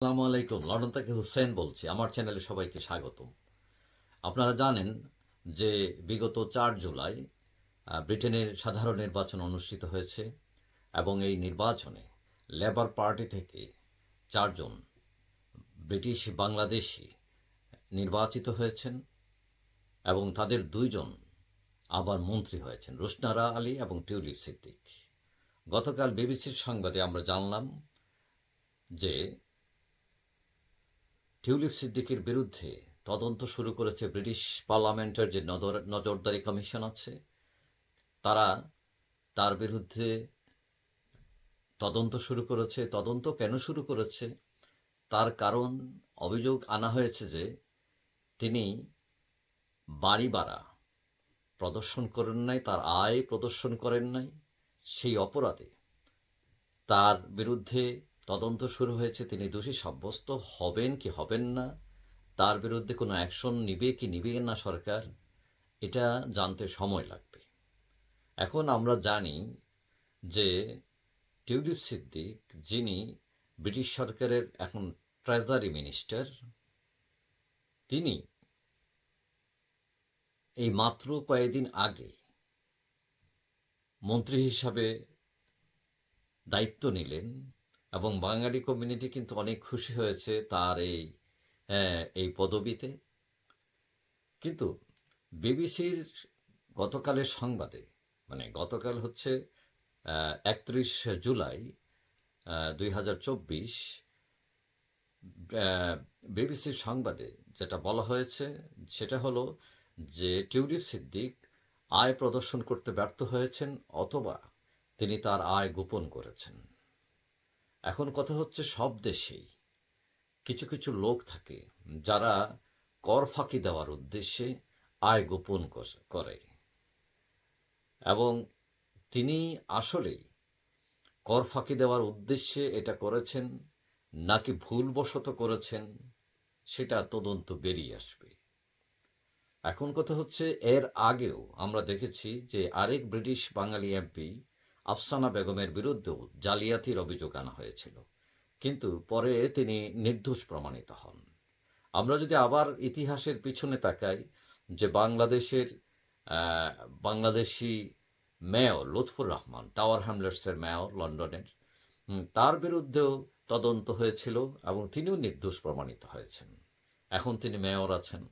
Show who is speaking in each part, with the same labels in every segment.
Speaker 1: আসসালামু আলাইকুম, লন্ডন থেকে হুসেন বলছি, আমার চ্যানেলে সবাইকে স্বাগতম। আপনারা জানেন যে বিগত চার জুলাই ব্রিটেনের সাধারণ নির্বাচন অনুষ্ঠিত হয়েছে এবং এই নির্বাচনে লেবার পার্টি থেকে চারজন ব্রিটিশ বাংলাদেশি নির্বাচিত হয়েছেন এবং তাদের দুইজন আবার মন্ত্রী হয়েছেন, রুশনারা আলী এবং টিউলিপ সিদ্দিক। গতকাল বিবিসির সংবাদে আমরা জানলাম যে টিউলিপ সিদ্দিকের বিরুদ্ধে তদন্ত শুরু করেছে ব্রিটিশ পার্লামেন্টের যে নজর- নজরদারি কমিশন আছে, তারা তার বিরুদ্ধে তদন্ত শুরু করেছে। তদন্ত কেন শুরু করেছে? তার কারণ অভিযোগ আনা হয়েছে যে তিনি বাড়ি ভাড়া প্রদর্শন করেন নাই, তার আয় প্রদর্শন করেন নাই। সেই অপরাধে তার বিরুদ্ধে তদন্ত শুরু হয়েছে, তিনি দোষী সাব্যস্ত হবেন কি হবেন না, তার বিরুদ্ধে কোনো অ্যাকশন নিবে কি নিবে না সরকার, এটা জানতে সময় লাগবে। এখন আমরা জানি যে টিউলিপ সিদ্দিক, যিনি ব্রিটিশ সরকারের এখন ট্রেজারি মিনিস্টার, তিনি এই মাত্র কয়েকদিন আগে মন্ত্রী হিসাবে দায়িত্ব নিলেন। এবং বাঙালি কমিউনিটি কিন্তু অনেক খুশি হয়েছে তার এই আহ, এই পদবিতে। কিন্তু বিবিসির গতকালের সংবাদে মানে গতকাল হচ্ছে একত্রিশ জুলাই দুই হাজার চব্বিশ বিবিসির সংবাদে যেটা বলা হয়েছে সেটা হলো যে টিউলিপ সিদ্দিক আয় প্রদর্শন করতে ব্যর্থ হয়েছেন অথবা তিনি তার আয় গোপন করেছেন। এখন কথা হচ্ছে সব দেশেই। কিছু কিছু লোক থাকে যারা কর ফাঁকি দেওয়ার উদ্দেশ্যে আয় গোপন করে এবং তিনি আসলেই কর ফাঁকি দেওয়ার উদ্দেশ্যে এটা করেছেন, নাকি ভুলবশত করেছেন, সেটা তদন্ত বেরিয়ে আসবে। এখন কথা হচ্ছে এর আগেও আমরা দেখেছি যে আরেক ব্রিটিশ বাঙালি এমপি আফসানা বেগমের বিরুদ্ধেও জালিয়াতির অভিযোগ আনা হয়েছিল। কিন্তু পরে তিনি নির্দোষ প্রমাণিত হন। আমরা যদি আবার ইতিহাসের পিছনে তাকাই যে বাংলাদেশের বাংলাদেশি মেয়র লুৎফুর রহমান, টাওয়ার হ্যামলেটসের মেয়র লন্ডনের তার বিরুদ্ধেও তদন্ত হয়েছিল এবং তিনিও নির্দোষ প্রমাণিত হয়েছেন। এখন তিনি মেয়র আছেন।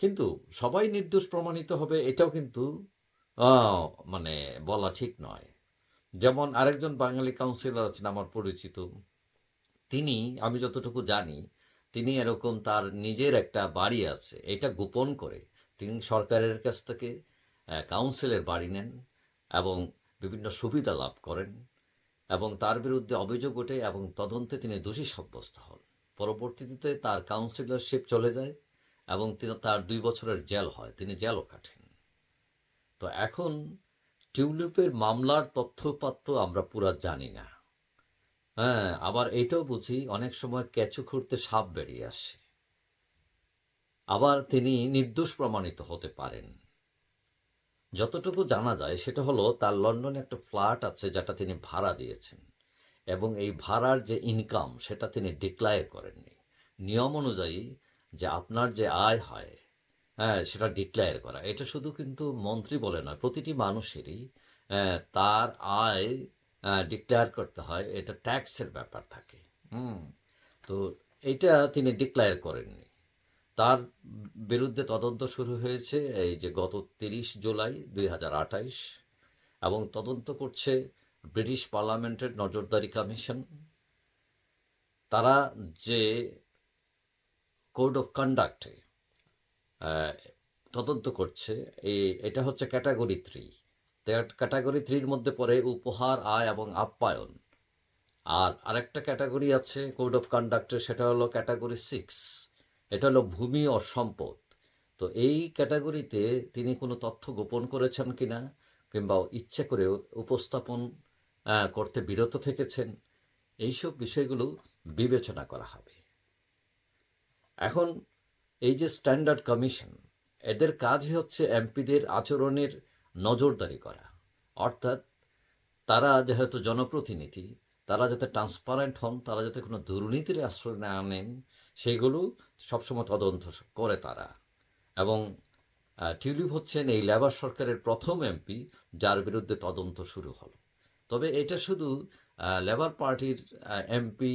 Speaker 1: কিন্তু সবাই নির্দোষ প্রমাণিত হবে, এটাও কিন্তু মানে বলা ঠিক নয়। যেমন আরেকজন বাঙালি কাউন্সিলর আছেন, আমার পরিচিত। তিনি, আমি যতটুকু জানি, তিনি এরকম তার নিজের একটা বাড়ি আছে, এটা গোপন করে। তিনি সরকারের কাছ থেকে কাউন্সিলের বাড়ি নেন এবং বিভিন্ন সুবিধা লাভ করেন এবং তার বিরুদ্ধে অভিযোগ ওঠে এবং তদন্তে তিনি দোষী সাব্যস্ত হন। পরবর্তীতে তার কাউন্সিলরশিপ চলে যায় এবং তিনি- তার দুই বছরের জেল হয়, তিনি জেলও কাটেন। তো এখন টিউলিপের মামলার তথ্যপাত্য আমরা পুরা জানি না। হ্যাঁ আবার এটাও বুঝি অনেক সময় ক্যাচু খুঁড়তে সাপ বেরিয়ে আসে। আবার তিনি নির্দোষ প্রমাণিত হতে পারেন। যতটুকু জানা যায়, সেটা হলো তার লন্ডনে একটা ফ্ল্যাট আছে যেটা তিনি ভাড়া দিয়েছেন এবং এই ভাড়ার যে ইনকাম সেটা তিনি ডিক্লায়ার করেননি। নিয়ম অনুযায়ী যে আপনার যে আয় হয় হ্যাঁ সেটা ডিক্লায়ার করা। এটা শুধু কিন্তু মন্ত্রী বলে নয়, প্রতিটি মানুষেরই তার আয় ডিক্লেয়ার করতে হয়। এটা ট্যাক্সের ব্যাপার থাকে। হুম, তো এটা তিনি ডিক্লেয়ার করেননি। তার বিরুদ্ধে তদন্ত শুরু হয়েছে এই যে গত তিরিশ জুলাই দুই এবং তদন্ত করছে ব্রিটিশ পার্লামেন্টের নজরদারি কমিশন। তারা যে কোড অফ কন্ডাক্টে তদন্ত করছে। এই এটা হচ্ছে ক্যাটাগরি থ্রি ক্যাটাগরি থ্রির মধ্যে পড়ে উপহার, আয় এবং আপ্যায়ন। আর আরেকটা ক্যাটাগরি আছে কোড অফ কন্ডাক্টের সেটা হলো ক্যাটাগরি সিক্স এটা হলো ভূমি ও সম্পদ। তো এই ক্যাটাগরিতে তিনি কোনো তথ্য গোপন করেছেন কি না কিংবা ইচ্ছে করে উপস্থাপন করতে বিরত থেকেছেন, এইসব বিষয়গুলো বিবেচনা করা হবে। এখন এই যে স্ট্যান্ডার্ড কমিশন, এদের কাজই হচ্ছে এমপিদের আচরণের নজরদারি করা। অর্থাৎ তারা যেহেতু জনপ্রতিনিধি, তারা যাতে ট্রান্সপারেন্ট হন, তারা যাতে কোনো দুর্নীতির আশ্রয় না আনেন সেইগুলো সবসময় তদন্ত করে তারা। এবং টিউলিপ হচ্ছেন এই লেবার সরকারের প্রথম এমপি, যার বিরুদ্ধে তদন্ত শুরু হলো। তবে এটা শুধু লেবার পার্টির এমপি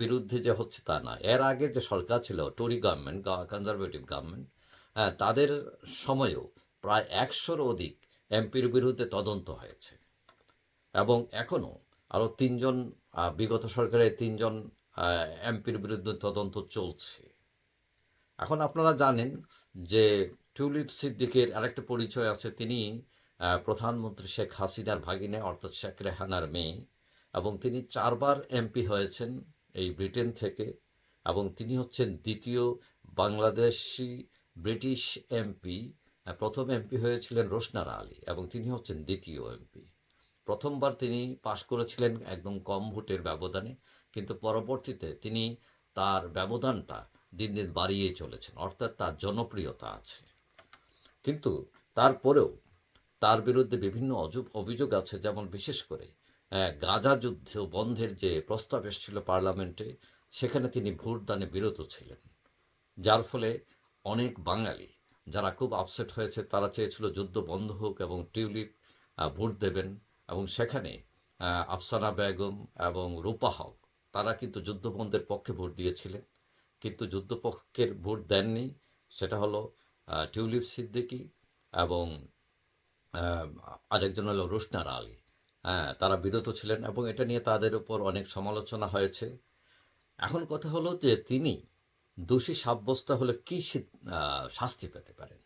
Speaker 1: বিরুদ্ধে যে হচ্ছে তা না এর আগে যে সরকার ছিল টরি গভর্নমেন্ট কনজারভেটিভ গভর্নমেন্ট হ্যাঁ তাদের সময়েও প্রায় একশোর অধিক এমপির বিরুদ্ধে তদন্ত হয়েছে। এবং এখনও আরও তিনজন বিগত সরকারের তিনজন এমপির বিরুদ্ধে তদন্ত চলছে। এখন আপনারা জানেন যে টিউলিপ সিদ্দিকের আরেকটা পরিচয় আছে। তিনি প্রধানমন্ত্রী শেখ হাসিনার ভাগিনে, অর্থাৎ শেখ রেহানার মেয়ে। এবং তিনি চারবার এমপি হয়েছেন এই ব্রিটেন থেকে এবং তিনি হচ্ছেন দ্বিতীয় বাংলাদেশি ব্রিটিশ এমপি প্রথম এমপি হয়েছিলেন রোশনারা আলী এবং তিনি হচ্ছেন দ্বিতীয় এমপি প্রথমবার তিনি পাশ করেছিলেন একদম কম ভোটের ব্যবধানে, কিন্তু পরবর্তীতে তিনি তার ব্যবধানটা দিন দিন বাড়িয়ে চলেছেন, অর্থাৎ তার জনপ্রিয়তা আছে। কিন্তু তারপরেও তার বিরুদ্ধে বিভিন্ন অভিযোগ আছে, যেমন বিশেষ করে গাজা যুদ্ধ বন্ধের যে প্রস্তাব এসেছিল পার্লামেন্টে, সেখানে তিনি ভোটদানে বিরত ছিলেন। যার ফলে অনেক বাঙালি যারা খুব আপসেট হয়েছে, তারা চেয়েছিল যুদ্ধ বন্ধ হোক এবং টিউলিপ ভোট দেবেন এবং সেখানে আফসানা বেগম এবং রূপা হক, তারা কিন্তু যুদ্ধবন্ধের পক্ষে ভোট দিয়েছিলেন। কিন্তু যুদ্ধপক্ষের ভোট দেননি, সেটা হলো টিউলিপ সিদ্দিকী এবং আরেকজন হলো রোশনার আলী। তারা বিরত ছিলেন এবং এটা নিয়ে তাদের উপর অনেক সমালোচনা হয়েছে। এখন কথা হলো যে তিনি দোষী সাব্যস্ত হলে কি শাস্তি পেতে পারেন?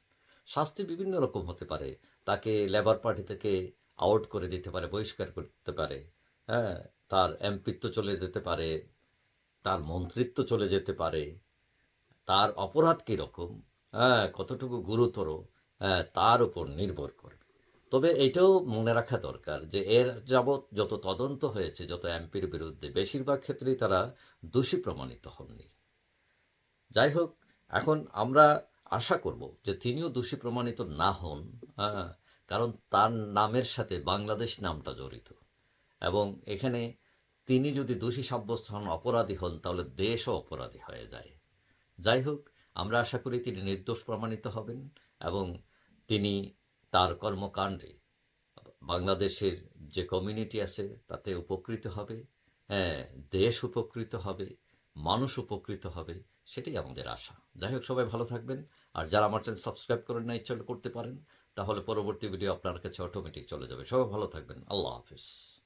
Speaker 1: শাস্তি বিভিন্ন রকম হতে পারে। তাকে লেবার পার্টি থেকে আউট করে দিতে পারে, বহিষ্কার করতে পারে। হ্যাঁ তার এমপিত্ব চলে যেতে পারে, তার মন্ত্রিত্ব চলে যেতে পারে। তার অপরাধ কীরকম? হ্যাঁ কতটুকু গুরুতর? হ্যাঁ তার উপর নির্ভর করবে তবে এটাও মনে রাখা দরকার যে, এর যাবৎ যত তদন্ত হয়েছে, যত এমপির বিরুদ্ধে, বেশিরভাগ ক্ষেত্রেই তারা দোষী প্রমাণিত হননি। যাই হোক, এখন আমরা আশা করব যে, তিনিও দোষী প্রমাণিত না হন হ্যাঁ কারণ তার নামের সাথে বাংলাদেশ নামটা জড়িত। এবং এখানে তিনি যদি দোষী সাব্যস্ত হন, অপরাধী হন, তাহলে দেশও অপরাধী হয়ে যায়। যাই হোক, আমরা আশা করি তিনি নির্দোষ প্রমাণিত হবেন এবং তিনি তার কর্মকাণ্ডে। বাংলাদেশের যে কমিউনিটি আছে, তাতে উপকৃত হবে। হ্যাঁ দেশ উপকৃত হবে, মানুষ উপকৃত হবে, সেটাই আমাদের আশা। যাই হোক, সবাই ভালো থাকবেন। আর যারা আমার চ্যানেল সাবস্ক্রাইব করেন না ইচ্ছা করতে পারেন। তাহলে পরবর্তী ভিডিও আপনার কাছে অটোমেটিক চলে যাবে। সবাই ভালো থাকবেন। আল্লাহ হাফিজ।